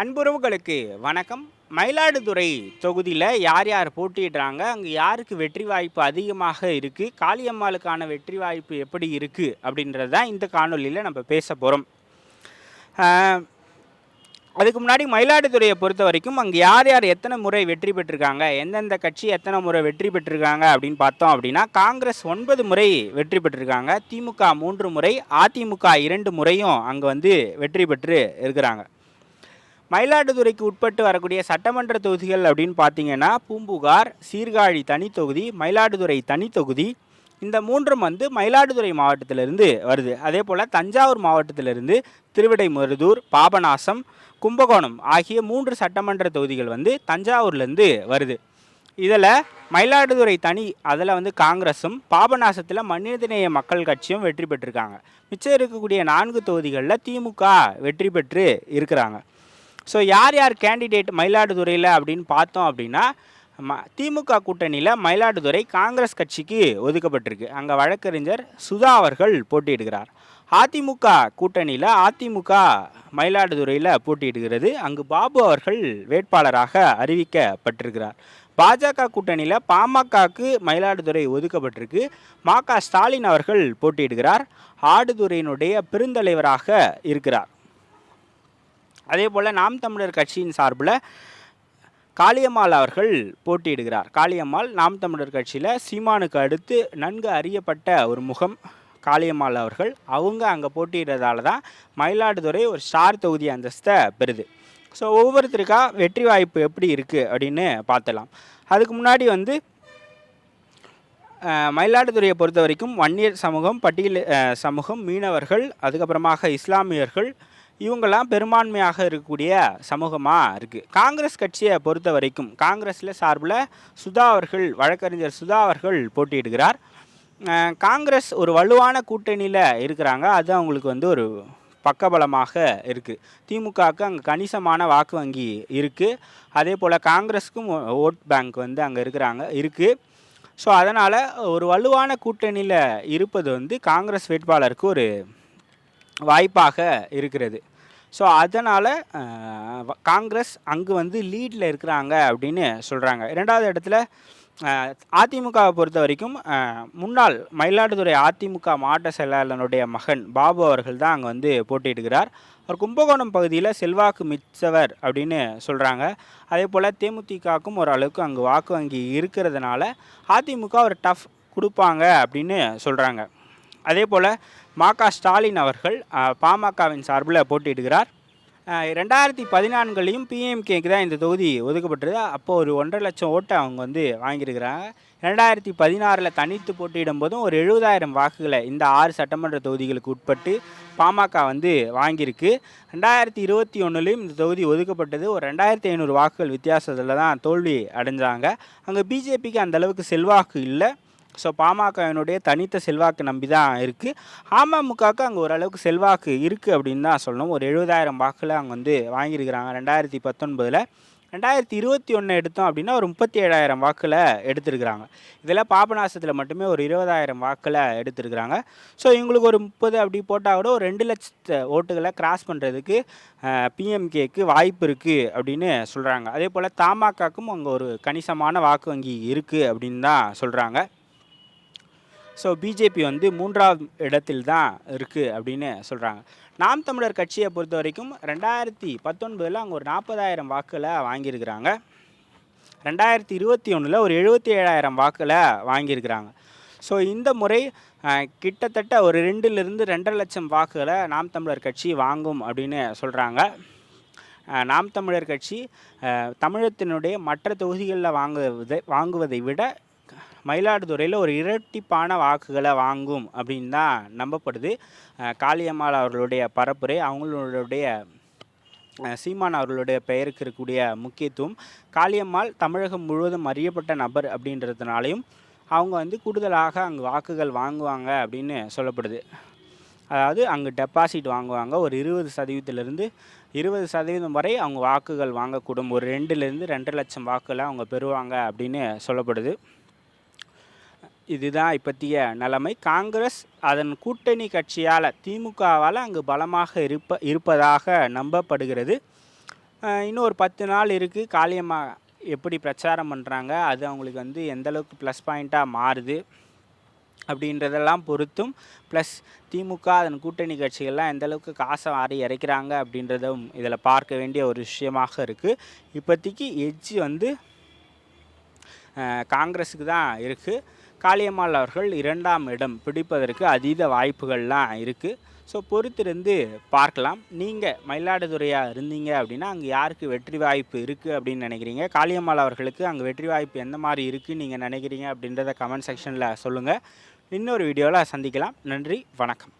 அன்புறவுகளுக்கு வணக்கம். மயிலாடுதுறை தொகுதியில் யார் யார் போட்டியிடுறாங்க? அங்கே யாருக்கு வெற்றி வாய்ப்பு அதிகமாக இருக்குது காளியம்மாளுக்கான வெற்றி வாய்ப்பு எப்படி இருக்குது அப்படின்றது தான் இந்த காணொலியில் நம்ம பேச போகிறோம் அதுக்கு முன்னாடி மயிலாடுதுறையை பொறுத்த வரைக்கும் அங்கே யார் யார் எத்தனை முறை வெற்றி பெற்றிருக்காங்க? எந்தெந்த கட்சி எத்தனை முறை வெற்றி பெற்றிருக்காங்க? அப்படின்னு பார்த்தோம் அப்படின்னா காங்கிரஸ் ஒன்பது முறை வெற்றி பெற்றிருக்காங்க. திமுக மூன்று முறை அதிமுக இரண்டு முறையும் அங்கே வந்து வெற்றி பெற்று இருக்கிறாங்க. மயிலாடுதுறைக்கு உட்பட்டு வரக்கூடிய சட்டமன்ற தொகுதிகள் அப்படின்னு பார்த்தீங்கன்னா பூம்புகார் சீர்காழி தனித்தொகுதி மயிலாடுதுறை தனித்தொகுதி இந்த மூன்றும் வந்து மயிலாடுதுறை மாவட்டத்திலிருந்து வருது. அதே போல் தஞ்சாவூர் மாவட்டத்திலிருந்து திருவிடைமருதூர் பாபநாசம் கும்பகோணம் ஆகிய மூன்று சட்டமன்ற தொகுதிகள் வந்து தஞ்சாவூர்லேருந்து வருது. இதில் மயிலாடுதுறை தனி அதில் வந்து காங்கிரஸும் பாபநாசத்தில் மனிதநேய மக்கள் கட்சியும் வெற்றி பெற்றிருக்காங்க. மிச்சம் இருக்கக்கூடிய நான்கு தொகுதிகளில் திமுக வெற்றி பெற்று இருக்கிறாங்க. ஸோ யார் யார் கேண்டிடேட் மயிலாடுதுறையில் அப்படின்னு பார்த்தோம் அப்படின்னா ம திமுக கூட்டணியில் மயிலாடுதுறை காங்கிரஸ் கட்சிக்கு ஒதுக்கப்பட்டிருக்கு. அங்கே வழக்கறிஞர் சுதா அவர்கள் போட்டியிடுகிறார். அதிமுக கூட்டணியில் அதிமுக மயிலாடுதுறையில் போட்டியிடுகிறது. அங்கு பாபு அவர்கள் வேட்பாளராக அறிவிக்கப்பட்டிருக்கிறார். பாஜக கூட்டணியில் பாமகக்கு மயிலாடுதுறை ஒதுக்கப்பட்டிருக்கு. மா க ஸ்டாலின் அவர்கள் போட்டியிடுகிறார். ஆடுதுறையினுடைய பெருந்தலைவராக இருக்கிறார். அதே போல் நாம் தமிழர் கட்சியின் சார்பில் காளியம்மாள் அவர்கள் போட்டியிடுகிறார். காளியம்மாள் நாம் தமிழர் கட்சியில் சீமானுக்கு அடுத்து நன்கு அறியப்பட்ட ஒரு முகம் காளியம்மாள் அவர்கள். அவங்க அங்கே போட்டியிடுறதால தான் மயிலாடுதுறை ஒரு ஸ்டார் தொகுதி அந்தஸ்தை பெறுது. ஸோ ஒவ்வொருத்தருக்கா வெற்றி வாய்ப்பு எப்படி இருக்குது அப்படின்னு பார்த்தலாம். அதுக்கு முன்னாடி வந்து மயிலாடுதுறையை பொறுத்த வரைக்கும் வன்னியர் சமூகம் பட்டியல் சமூகம் மீனவர்கள் அதுக்கப்புறமாக இஸ்லாமியர்கள் இவங்கெல்லாம் பெரும்பான்மையாக இருக்கக்கூடிய சமூகமாக இருக்குது காங்கிரஸ் கட்சியை பொறுத்த வரைக்கும் காங்கிரஸில் சார்பில் சுதா அவர்கள் வழக்கறிஞர் சுதா அவர்கள் போட்டியிடுகிறார். காங்கிரஸ் ஒரு வலுவான கூட்டணியில் இருக்கிறாங்க. அது அவங்களுக்கு வந்து ஒரு பக்கபலமாக இருக்குது திமுகவுக்கு அங்கே கணிசமான வாக்கு வங்கி இருக்குது அதே போல் காங்கிரஸுக்கும் ஓட் பேங்க் வந்து அங்கே இருக்கிறாங்க இருக்குது ஸோ அதனால் ஒரு வலுவான கூட்டணியில் இருப்பது வந்து காங்கிரஸ் வேட்பாளருக்கு ஒரு வாய்ப்பாக இருக்கிறது. ஸோ அதனால் காங்கிரஸ் அங்கு வந்து லீடில் இருக்கிறாங்க அப்படின்னு சொல்கிறாங்க இரண்டாவது இடத்துல அதிமுகவை பொறுத்த வரைக்கும் முன்னாள் மயிலாடுதுறை அதிமுக மாவட்ட செயலாளனுடைய மகன் பாபு அவர்கள் தான் அங்கே வந்து போட்டியிடுகிறார். அவர் கும்பகோணம் பகுதியில் செல்வாக்கு மிச்சவர் அப்படின்னு சொல்கிறாங்க அதே போல் தேமுதிகவுக்கும் ஓரளவுக்கு அங்கே வாக்கு வங்கி இருக்கிறதுனால அதிமுக ஒரு டஃப் கொடுப்பாங்க அப்படின்னு சொல்கிறாங்க அதே போல் மாகா ஸ்டாலின் அவர்கள் பாமகவின் சார்பில் போட்டியிடுகிறார். ரெண்டாயிரத்தி பதினான்குலேயும் பிஎம்கேக்கு தான் இந்த தொகுதி ஒதுக்கப்பட்டது. அப்போ ஒரு ஒன்றரை லட்சம் ஓட்டை அவங்க வந்து வாங்கியிருக்கிறாங்க. ரெண்டாயிரத்தி பதினாறில் தனித்து போட்டியிடும் போதும் ஒரு எழுபதாயிரம் வாக்குகளை இந்த ஆறு சட்டமன்ற தொகுதிகளுக்கு உட்பட்டு பாமக வந்து வாங்கியிருக்கு. ரெண்டாயிரத்தி இருபத்தி ஒன்றுலேயும் இந்த தொகுதி ஒதுக்கப்பட்டது. ஒரு ரெண்டாயிரத்தி ஐநூறு வாக்குகள் வித்தியாசத்தில் தான் தோல்வி அடைஞ்சாங்க. அங்கே பிஜேபிக்கு அந்த அளவுக்கு செல்வாக்கு இல்லை. ஸோ பாமகவினுடைய தனித்த செல்வாக்கு நம்பி தான் இருக்குது அமமுகவுக்கு அங்கே ஓரளவுக்கு செல்வாக்கு இருக்குது அப்படின்னு தான் சொல்லணும். ஒரு எழுபதாயிரம் வாக்கில் அவங்க வந்து வாங்கியிருக்கிறாங்க. ரெண்டாயிரத்தி பத்தொன்பதில் ரெண்டாயிரத்தி இருபத்தி ஒன்று எடுத்தோம் அப்படின்னா ஒரு முப்பத்தி ஏழாயிரம் வாக்கில் எடுத்திருக்கிறாங்க. இதில் பாபநாசத்தில் மட்டுமே ஒரு இருபதாயிரம் வாக்கில் எடுத்திருக்கிறாங்க. ஸோ இவங்களுக்கு ஒரு முப்பது அப்படி போட்டால் கூட ஒரு ரெண்டு லட்சத்து ஓட்டுகளை கிராஸ் பண்ணுறதுக்கு பிஎம்கேக்கு வாய்ப்பு இருக்குது அப்படின்னு சொல்கிறாங்க அதே போல் தமாகாக்கும் அங்கே ஒரு கணிசமான வாக்கு வங்கி இருக்குது அப்படின்னு தான் சொல்கிறாங்க ஸோ பிஜேபி வந்து மூன்றாவது இடத்தில் தான் இருக்குது அப்படின்னு சொல்கிறாங்க நாம் தமிழர் கட்சியை பொறுத்த வரைக்கும் ரெண்டாயிரத்தி பத்தொன்பதில் அங்கே ஒரு நாற்பதாயிரம் வாக்குகளை வாங்கியிருக்கிறாங்க. ரெண்டாயிரத்தி இருபத்தி ஒன்றில் ஒரு எழுபத்தி ஏழாயிரம் வாக்குகளை வாங்கியிருக்கிறாங்க. ஸோ இந்த முறை கிட்டத்தட்ட ஒரு ரெண்டுலேருந்து ரெண்டரை லட்சம் வாக்குகளை நாம் தமிழர் கட்சி வாங்கும் அப்படின்னு சொல்கிறாங்க நாம் தமிழர் கட்சி தமிழத்தினுடைய மற்ற தொகுதிகளில் வாங்குவதை வாங்குவதை விட மயிலாடுதுறையில் ஒரு இரட்டிப்பான வாக்குகளை வாங்கும் அப்படின்னு தான் நம்பப்படுது. காளியம்மாள் அவர்களுடைய பரப்புரை அவங்களுடைய சீமான் அவர்களுடைய பெயருக்கு இருக்கக்கூடிய முக்கியத்துவம். காளியம்மாள் தமிழகம் முழுவதும் அறியப்பட்ட நபர் அப்படின்றதுனாலையும் அவங்க வந்து கூடுதலாக அங்கே வாக்குகள் வாங்குவாங்க அப்படின்னு சொல்லப்படுது. அதாவது அங்கே டெபாசிட் வாங்குவாங்க. ஒரு இருபது சதவீதத்திலிருந்து இருபது சதவீதம் வரை அவங்க வாக்குகள் வாங்கக்கூடும். ஒரு ரெண்டுலேருந்து ரெண்டரை லட்சம் வாக்குகளை அவங்க பெறுவாங்க அப்படின்னு சொல்லப்படுது. இதுதான் இப்பத்திய நிலைமை. காங்கிரஸ் அதன் கூட்டணி கட்சியால் திமுகவால் அங்கு பலமாக இருப்ப இருப்பதாக நம்பப்படுகிறது. இன்னும் ஒரு பத்து நாள் இருக்குது காளியம்மா எப்படி பிரச்சாரம் பண்ணுறாங்க அது அவங்களுக்கு வந்து எந்த அளவுக்கு ப்ளஸ் பாயிண்ட்டாக மாறுது? அப்படின்றதெல்லாம் பொறுத்தும் ப்ளஸ் திமுக அதன் கூட்டணி கட்சிகள்லாம் எந்தளவுக்கு காசை வாரி இறைக்கிறாங்க அப்படின்றதும் இதில் பார்க்க வேண்டிய ஒரு விஷயமாக இருக்குது இப்போதைக்கு எட்ஜ் வந்து காங்கிரஸுக்கு தான் இருக்குது காளியம்மாள் அவர்கள் இரண்டாம் இடம் பிடிப்பதற்கு அதீத வாய்ப்புகள்லாம் இருக்குது ஸோ பொறுத்திருந்து பார்க்கலாம். நீங்கள் மயிலாடுதுறையாக இருந்தீங்க அப்படின்னா அங்கே யாருக்கு வெற்றி வாய்ப்பு இருக்குது அப்படின்னு நினைக்கிறீங்க? காளியம்மாள் அவர்களுக்கு அங்கே வெற்றி வாய்ப்பு எந்த மாதிரி இருக்குதுன்னு நீங்கள் நினைக்கிறீங்க அப்படின்றத கமெண்ட் செக்ஷனில் சொல்லுங்கள் இன்னொரு வீடியோவில் சந்திக்கலாம். நன்றி வணக்கம்.